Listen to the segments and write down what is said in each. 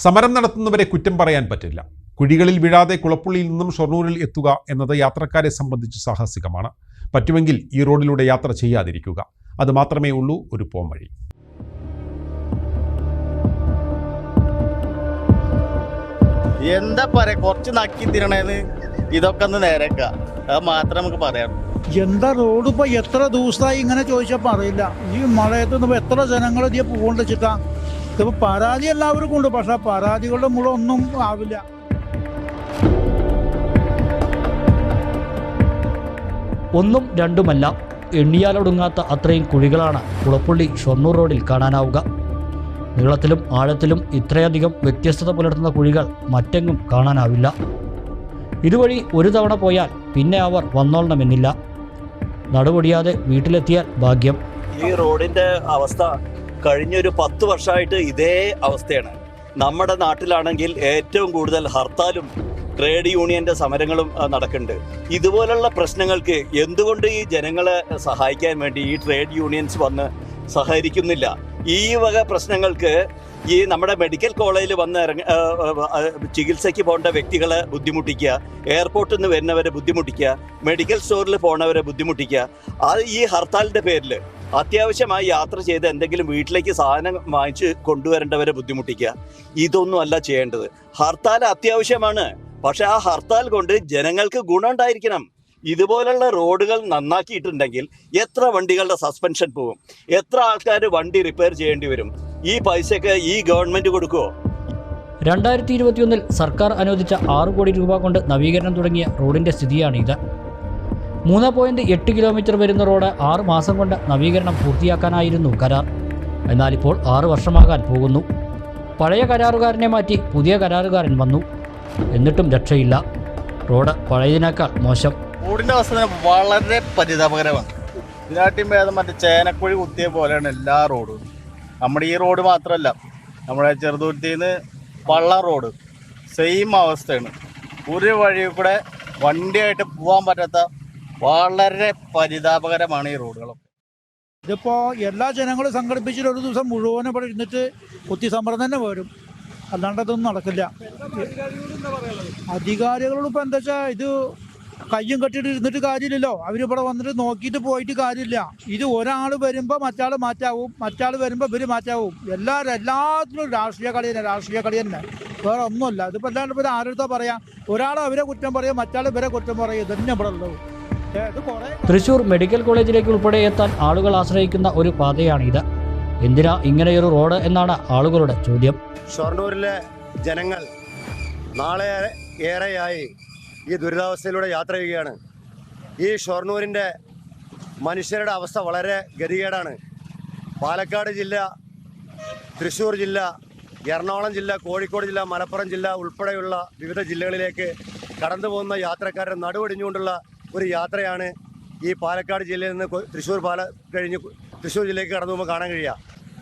സമരം നടത്തുന്നവരെ കുറ്റം പറയാൻ പറ്റില്ല. കുഴികളിൽ വീഴാതെ കുളപ്പുള്ളിയിൽ നിന്നും ഷൊർണൂരിൽ എത്തുക എന്നത് യാത്രക്കാരെ സംബന്ധിച്ച് സാഹസികമാണ്. പറ്റുമെങ്കിൽ ഈ റോഡിലൂടെ യാത്ര ചെയ്യാതിരിക്കുക. അത് മാത്രമേ ഉള്ളൂ ഒരു പോംവഴി എന്താ പറയാ കുറച്ച് നക്കി തിരണേന്ന് ഇതൊക്കെ ഒന്ന് നേരക്ക. അത് മാത്രം നമുക്ക് പറയാം. എന്താ റോഡ് ഇപ്പൊ എത്ര ദിവസമായി ഇങ്ങനെ ചോദിച്ചപ്പോ പറയില്ല. ഈ മഴയത്ത് എത്ര ജനങ്ങൾ ഇതിയെ പോകേണ്ട ഇതിപ്പോ പരാതി എല്ലാവർക്കും ഉണ്ട് പക്ഷെ പരാതികളുടെ മുഴുവൻ ഒന്നും ആവില്ല. ഒന്നും രണ്ടുമല്ല എണ്ണിയാലൊടുങ്ങാത്ത അത്രയും കുഴികളാണ് കുളപ്പുള്ളി ഷൊർണൂർ റോഡിൽ കാണാനാവുക. നീളത്തിലും ആഴത്തിലും ഇത്രയധികം വ്യത്യസ്തത പുലർത്തുന്ന കുഴികൾ മറ്റെങ്ങും കാണാനാവില്ല. ഇതുവഴി ഒരു തവണ പോയാൽ പിന്നെ അവർ വന്നോളണമെന്നില്ല. നടുപൊടിയാതെ വീട്ടിലെത്തിയാൽ ഭാഗ്യം. ഈ റോഡിന്റെ അവസ്ഥ കഴിഞ്ഞൊരു പത്ത് വർഷമായിട്ട് ഇതേ അവസ്ഥയാണ്. നമ്മുടെ നാട്ടിലാണെങ്കിൽ ഏറ്റവും കൂടുതൽ ഹർത്താലും ട്രേഡ് യൂണിയന്റെ സമരങ്ങളും നടക്കുന്നുണ്ട്. ഇതുപോലുള്ള പ്രശ്നങ്ങൾക്ക് എന്തുകൊണ്ട് ഈ ജനങ്ങളെ സഹായിക്കാൻ വേണ്ടി ഈ ട്രേഡ് യൂണിയൻസ് വന്ന് സഹകരിക്കുന്നില്ല? ഈ വക പ്രശ്നങ്ങൾക്ക് ഈ നമ്മുടെ മെഡിക്കൽ കോളേജിൽ വന്ന് ഇറങ്ങ ചികിത്സയ്ക്ക് പോകേണ്ട വ്യക്തികളെ ബുദ്ധിമുട്ടിക്കുക എയർപോർട്ടിൽ നിന്ന് വരുന്നവരെ ബുദ്ധിമുട്ടിക്കുക മെഡിക്കൽ സ്റ്റോറിൽ പോണവരെ ബുദ്ധിമുട്ടിക്കുക അത് ഈ ഹർത്താലിന്റെ പേരിൽ അത്യാവശ്യമായി യാത്ര ചെയ്ത് എന്തെങ്കിലും വീട്ടിലേക്ക് സാധനം വാങ്ങിച്ച് കൊണ്ടുവരേണ്ടവരെ ബുദ്ധിമുട്ടിക്കുക. ഇതൊന്നും അല്ല ചെയ്യേണ്ടത്. ഹർത്താൽ അത്യാവശ്യമാണ്. പക്ഷെ ആ ഹർത്താൽ കൊണ്ട് ജനങ്ങൾക്ക് ഗുണമുണ്ടായിരിക്കണം. ഇതുപോലുള്ള റോഡുകൾ നന്നാക്കിയിട്ടുണ്ടെങ്കിൽ എത്ര വണ്ടികളുടെ സസ്പെൻഷൻ പോകും? എത്ര ആൾക്കാർ വണ്ടി റിപ്പയർ ചെയ്യേണ്ടി വരും? ഈ പൈസയ്ക്ക് ഈ ഗവൺമെന്റ് കൊടുക്കുമോ രണ്ടായിരത്തി ഇരുപത്തിയൊന്നിൽ സർക്കാർ അനുവദിച്ച ആറ് കോടി രൂപ കൊണ്ട് നവീകരണം തുടങ്ങിയ റോഡിന്റെ സ്ഥിതിയാണിത്. മൂന്ന് പോയിന്റ് എട്ട് കിലോമീറ്റർ വരുന്ന റോഡ് ആറ് മാസം കൊണ്ട് നവീകരണം പൂർത്തിയാക്കാനായിരുന്നു കരാർ. എന്നാൽ ഇപ്പോൾ ആറ് വർഷമാകാൻ പോകുന്നു. പഴയ കരാറുകാരനെ മാറ്റി പുതിയ കരാറുകാരൻ വന്നു. എന്നിട്ടും രക്ഷയില്ല. റോഡ് പഴയതിനേക്കാൾ മോശം. റോഡിന്റെ അവസ്ഥ വളരെ പരിതാപകരമാണ്. ഇതിനാട്ടിയും ഭേദം മറ്റേ ചേനക്കുഴി കുത്തിയ പോലെയാണ് എല്ലാ റോഡും. നമ്മുടെ ഈ റോഡ് മാത്രമല്ല നമ്മുടെ ചെറുതുരുത്തിയിൽ നിന്ന് പള്ള റോഡ്. സെയിം അവസ്ഥയാണ്. ഒരു വഴി കൂടെ വണ്ടിയായിട്ട് പോകാൻ പറ്റാത്ത വളരെ പരിതാപകരമാണ് ഈ റോഡുകളൊക്കെ. ഇതിപ്പോ എല്ലാ ജനങ്ങളും സംഘടിപ്പിച്ചിട്ട് ഒരു ദിവസം മുഴുവനും ഇവിടെ ഇരുന്നിട്ട് കുത്തിസമ്മർദ്ദം തന്നെ വരും. അല്ലാണ്ട് അതൊന്നും നടക്കില്ല. അധികാരികളോട് ഇപ്പൊ എന്താ വെച്ചാൽ ഇത് കയ്യും കെട്ടിട്ട് ഇരുന്നിട്ട് കാര്യമില്ലല്ലോ. അവരിവിടെ വന്നിട്ട് നോക്കിയിട്ട് പോയിട്ട് കാര്യമില്ല. ഇത് ഒരാൾ വരുമ്പോൾ മറ്റാൾ മാറ്റാവും. മറ്റാൾ വരുമ്പോൾ ഇവർ മാറ്റാവും. എല്ലാവരും എല്ലാത്തിനും രാഷ്ട്രീയ കളി തന്നെ രാഷ്ട്രീയ കളി തന്നെ. വേറെ ഒന്നുമല്ല. ഇതിപ്പോൾ എല്ലാവരും ഇപ്പൊ ആരെടുത്താ പറയാം? ഒരാൾ അവരെ കുറ്റം പറയും മറ്റാൾ ഇവരെ കുറ്റം പറയും. ഇതന്നെ ഇവിടെ ഉള്ളൂ ഏ, ഇത് കുറെ തൃശൂർ മെഡിക്കൽ കോളേജിലേക്ക് ഉൾപ്പെടെ എത്താൻ ആളുകൾ ആശ്രയിക്കുന്ന ഒരു പാതയാണിത്. എന്തിനാ ഇങ്ങനെയൊരു റോഡ് എന്നാണ് ആളുകളുടെ ചോദ്യം. ഷൊർണൂരിലെ ജനങ്ങൾ നാളെ ഏറെയായി ഈ ദുരിതാവസ്ഥയിലൂടെ യാത്ര ചെയ്യുകയാണ്. ഈ ഷൊർണൂരിന്റെ മനുഷ്യരുടെ അവസ്ഥ വളരെ ഗതികേടാണ്. പാലക്കാട് ജില്ല തൃശ്ശൂർ ജില്ല എറണാകുളം ജില്ല കോഴിക്കോട് ജില്ല മലപ്പുറം ജില്ല ഉൾപ്പെടെയുള്ള വിവിധ ജില്ലകളിലേക്ക് കടന്നു പോകുന്ന യാത്രക്കാരുടെ നടുവടിഞ്ഞുകൊണ്ടുള്ള ഒരു യാത്രയാണ് ഈ പാലക്കാട് ജില്ലയിൽ നിന്ന് തൃശ്ശൂർ പാല കഴിഞ്ഞ് തൃശ്ശൂർ ജില്ലയ്ക്ക് കടന്നു പോകുമ്പോൾ കാണാൻ കഴിയുക.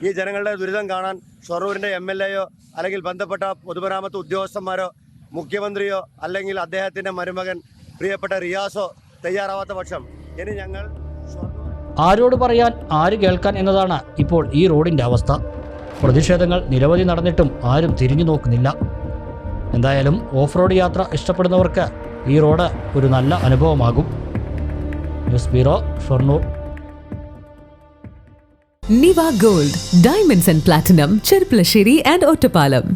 ഈ ജനങ്ങളുടെ ദുരിതം കാണാൻ ഷൊറൂരിന്റെ എം എൽ എയോ അല്ലെങ്കിൽ ബന്ധപ്പെട്ട പൊതുമരാമത്ത് ഉദ്യോഗസ്ഥന്മാരോ മുഖ്യമന്ത്രിയോ അല്ലെങ്കിൽ അദ്ദേഹത്തിന്റെ മരുമകൻ പ്രിയപ്പെട്ട റിയാസോ തയ്യാറാവാത്ത പക്ഷം ഇനി ഞങ്ങൾ ആരോട് പറയാൻ ആര് കേൾക്കാൻ എന്നതാണ് ഇപ്പോൾ ഈ റോഡിന്റെ അവസ്ഥ. പ്രതിഷേധങ്ങൾ നിരവധി നടന്നിട്ടും ആരും തിരിഞ്ഞു നോക്കുന്നില്ല. എന്തായാലും ഓഫ് റോഡ് യാത്ര ഇഷ്ടപ്പെടുന്നവർക്ക് ഈ റോഡ് ഒരു നല്ല അനുഭവമാകും news bureau Shoranur Niva Gold, Diamonds and Platinum, Cherplasherry and Ottapalam.